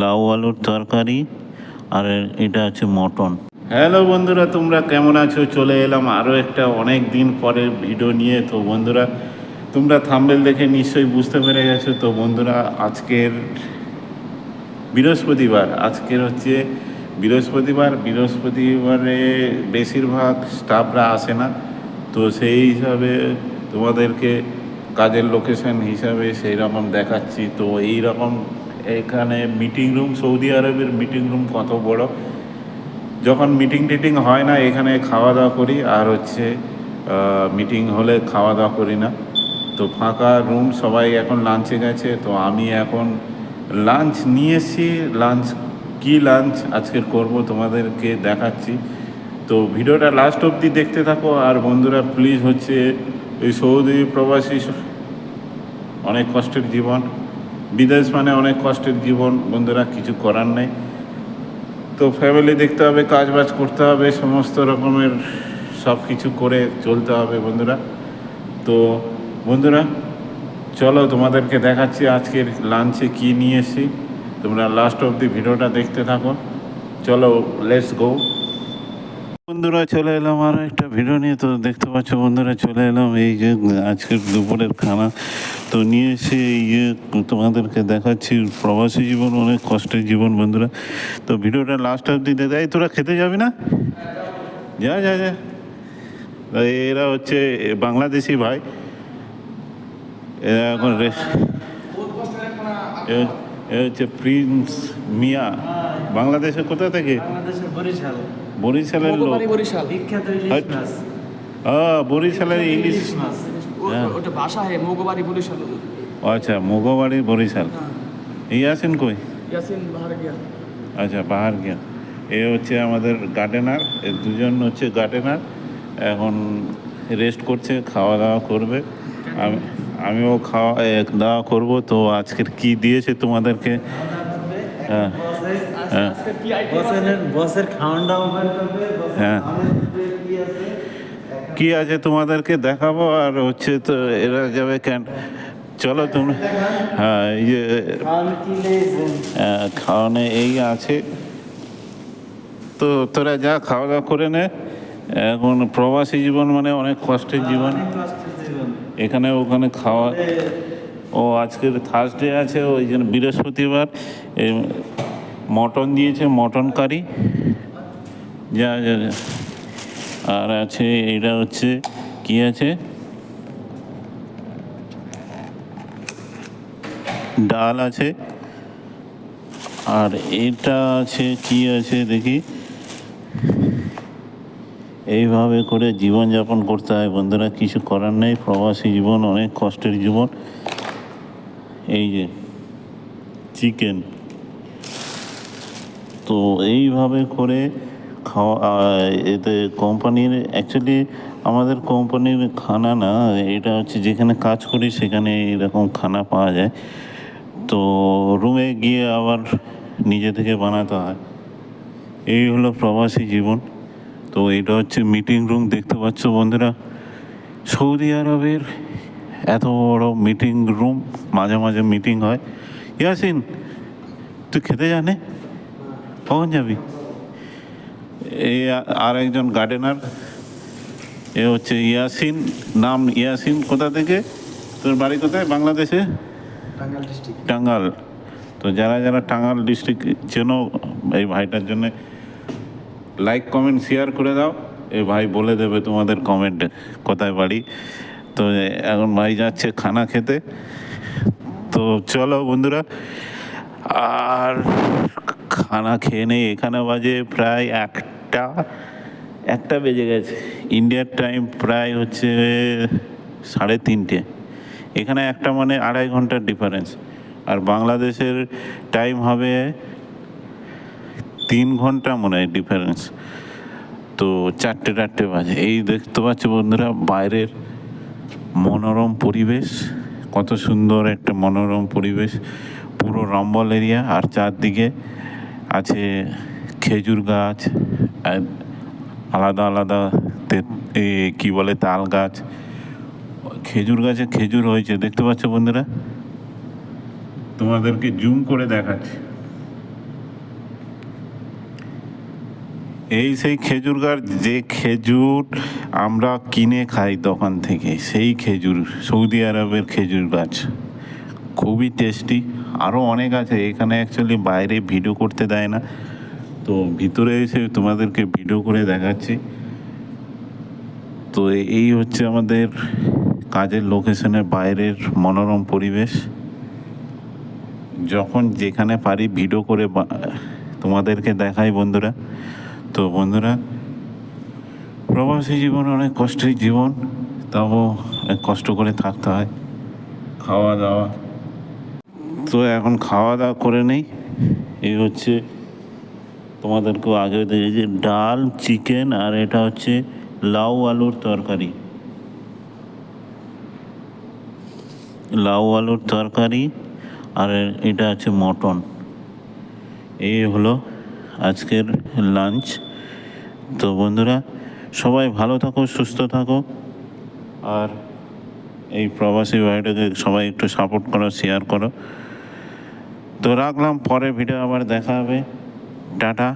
লাউ আলুর তরকারি, আর এটা আছে মটন। হ্যালো বন্ধুরা, তোমরা কেমন আছো? চলে এলাম আরও একটা অনেক দিন পরের ভিডিও নিয়ে। তো বন্ধুরা, তোমরা থাম্বেল দেখে নিশ্চয়ই বুঝতে পেরে গেছো। তো বন্ধুরা, আজকের বৃহস্পতিবার, আজকের হচ্ছে বৃহস্পতিবার। বৃহস্পতিবারে বেশিরভাগ স্টাফরা আসে না। তো সেই হিসাবে তোমাদেরকে কাজের লোকেশন হিসাবে সেই রকম দেখাচ্ছি। তো এই রকম এখানে মিটিং রুম সৌদি আরবের মিটিং রুম কত বড়? যখন মিটিং টিটিং হয় না, এখানে খাওয়া দাওয়া করি, আর হচ্ছে মিটিং হলে খাওয়া দাওয়া করি না। তো ফাঁকা রুম সবাই এখন লাঞ্চে গেছে, তো আমি এখন লাঞ্চ নিয়ে এসেছি। লাঞ্চ কী লাঞ্চ আজকের করব তোমাদেরকে দেখাচ্ছি। তো ভিডিওটা লাস্ট অবধি দেখতে থাকো, আর বন্ধুরা প্লিজ হচ্ছে, এই সৌদি প্রবাসী, অনেক কষ্টের জীবন। বিদেশ মানে অনেক কষ্টের জীবন, বন্ধুরা কিছু করার নেই। তো ফ্যামিলি দেখতে হবে কাজ বাজ করতে হবে, সমস্ত রকমের সব কিছু করে চলতে হবে বন্ধুরা। তো বন্ধুরা, চলো তোমাদেরকে দেখাচ্ছি আজকের লাঞ্চে কি নিয়ে এসেছি। তোমরা লাস্ট অবধি ভিডিওটা দেখতে থাকো। চলো লেটস গো বন্ধুরা, চলে এলাম আর একটা ভিডিও নিয়ে। তো দেখতে পাচ্ছ বন্ধুরা, চলে এলাম এই যে আজকের দুপুরের খানা। তো নিয়ে এসে এই যে তোমাদেরকে দেখাচ্ছি প্রবাসী জীবন, অনেক কষ্টের জীবন বন্ধুরা। তো ভিডিওটা লাস্ট অবধি দেখে এই তোরা খেতে যাবি না? যা যা যা। এরা হচ্ছে বাংলাদেশি ভাই। এরা এখন এ হচ্ছে প্রিন্স মিয়া। বাংলাদেশে কোথা থেকে? বাংলাদেশের বরিশাল। বরিশালের লোক। বরিশাল। বিখ্যাত ইলিশ মাছ। আহ, বরিশালের ইলিশ মাছ। হ্যাঁ। ওটা ভাষা হে মগবাড়ি বরিশাল। আচ্ছা মুগবাড়ি বরিশাল। এই আছেন কই? ইয়াসিন বাহার গিয়া আচ্ছা পাহাড় গিয়া এ হচ্ছে আমাদের গার্ডেনার। এ দুজন হচ্ছে গার্ডেনার। এখন রেস্ট করছে খাওয়া দাওয়া করবে। আমি আমিও খাওয়া দাওয়া করব। তো আজকের কি দিয়েছে তোমাদেরকে? হ্যাঁ। হ্যাঁ। বসের হ্যাঁ। কি আছে? তোমাদেরকে দেখাবো? আর হচ্ছে তো এরা যাবে কেন? চলো তুমি হ্যাঁ এই যে খাওয়ান কি খাওয়ানে এই আছে। তো তোরা যা খাওয়া দাওয়া করে নে। এখন প্রবাসী জীবন মানে অনেক কষ্টের অনেক কষ্টের জীবন। এখানে ওখানে খাওয়া ও আজকের থার্সডে আছে ওই জন্য বৃহস্পতিবার। এই মটন দিয়েছে, মটন কারি। যা যা। আর আছে এটা হচ্ছে, কি আছে? ডাল আছে। আর এটা আছে, কি আছে দেখি? এইভাবে করে জীবনযাপন করতে হয় বন্ধুরা, কিছু করার নেই। প্রবাসী জীবন, অনেক কষ্টের জীবন। এই যে, চিকেন। তো এইভাবে করে খাওয়া এতে কোম্পানির অ্যাকচুয়ালি আমাদের কোম্পানির খানা না, এটা হচ্ছে যেখানে কাজ করি সেখানে এরকম খানা পাওয়া যায়। তো রুমে গিয়ে আবার নিজে থেকে বানাতে হয়। এই হলো প্রবাসী জীবন। তো এটা হচ্ছে মিটিং রুম দেখতে পাচ্ছ বন্ধুরা। সৌদি আরবের এত বড় মিটিং রুম মাঝে মাঝে মিটিং হয়। ইয়াসিন, তুই খেতে জানে? কখন যাবি। এই আর একজন গার্ডেনার এ হচ্ছে ইয়াসিন নাম ইয়াসিন কোথা থেকে? তোর বাড়ি কোথায়? বাংলাদেশে? টাঙ্গাল তো যারা যারা টাঙ্গাল ডিস্ট্রিক্ট চেনো এই ভাইটার জন্য লাইক কমেন্ট শেয়ার করে দাও। এই ভাই বলে দেবে তোমাদের কমেন্ট কোথায় বাড়ি। তো এখন ভাই যাচ্ছে খানা খেতে। তো চলো বন্ধুরা আর খানা খেয়ে নেই, এখানে বাজে প্রায় একটা একটা বেজে গেছে। ইন্ডিয়ার টাইম প্রায় হচ্ছে সাড়ে তিনটে। এখানে একটা মানে আড়াই ঘণ্টার ডিফারেন্স আর বাংলাদেশের টাইম হবে তিন ঘণ্টা মনে হয় ডিফারেন্স তো চারটে চারটে বাজে। এই দেখতে পাচ্ছ বন্ধুরা, বাইরের মনোরম পরিবেশ, কত সুন্দর একটা মনোরম পরিবেশ। পুরো রম্বল এরিয়া আর চারদিকে আছে খেজুর গাছ আলাদা আলাদা এ, কী বলে, তাল গাছ। খেজুর গাছে খেজুর হয়েছে, দেখতে পাচ্ছ বন্ধুরা? তোমাদেরকে জুম করে দেখাচ্ছে। এই সেই খেজুর গাছ, যে খেজুর আমরা কিনে খাই দোকান থেকে, সেই খেজুর, সৌদি আরবের খেজুর গাছ। খুবই টেস্টি আরও অনেক আছে, এখানে অ্যাকচুয়ালি বাইরে ভিডিও করতে দেয় না। তো ভিতরে এসে তোমাদেরকে ভিডিও করে দেখাচ্ছি। তো এই হচ্ছে আমাদের কাজের লোকেশনের বাইরের মনোরম পরিবেশ। যখন যেখানে পারি ভিডিও করে তোমাদেরকে দেখাই বন্ধুরা। তো বন্ধুরা, প্রবাসী জীবন অনেক কষ্টের জীবন, তাও অনেক কষ্ট করে থাকতে হয়। খাওয়া দাওয়া। তো এখন খাওয়া দাওয়া করে নেই। এই হচ্ছে তোমাদেরকেও আগে দেখেছি ডাল, চিকেন আর এটা হচ্ছে লাউ আলুর তরকারি। লাউ আলুর তরকারি আর এটা আছে মটন। এই হলো আজকের লাঞ্চ। তো বন্ধুরা, সবাই ভালো থাকো, সুস্থ থাকো। আর এই প্রবাসী বাড়িটাকে সবাই একটু সাপোর্ট করো শেয়ার করো। তো রাখলাম পরে ভিডিও আবার দেখা হবে। টাটা।